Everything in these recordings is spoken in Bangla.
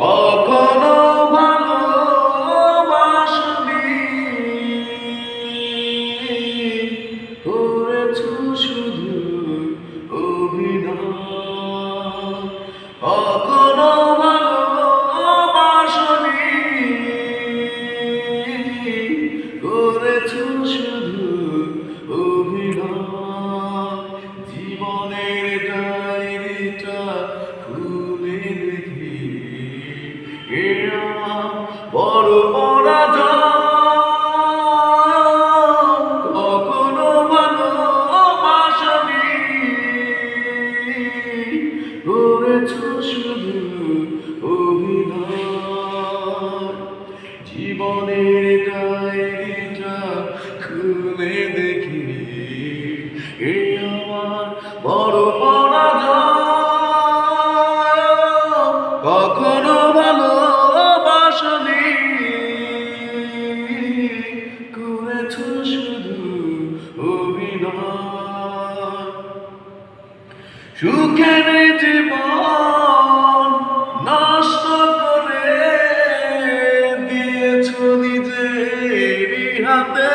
কখনো ভালোবাসনি করেছ শুধু অভিনয়? জীবনের ডায়েরিটা খুলে দেখি বড় কখনো ভালোবাসনি করেছ শুধু অভিনয়। সুখের জীবন নষ্ট করে দিয়েছ নিজের হাতে।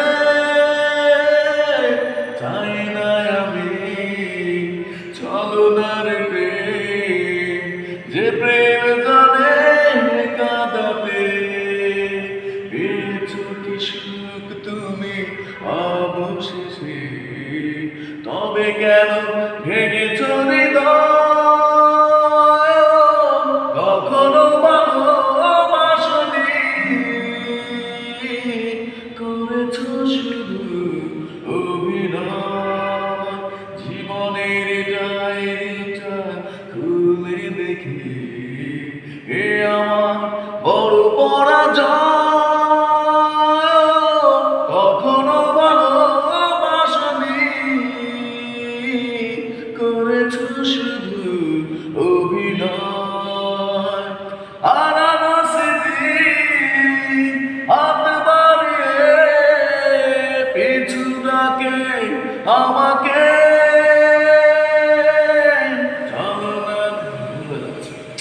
চাই না আমি চলো না রে যে প্রেম তবে কেন ভেঙেছ হৃদয়? কখনো করেছ শুধু অভিনয়? জীবনের আমাকে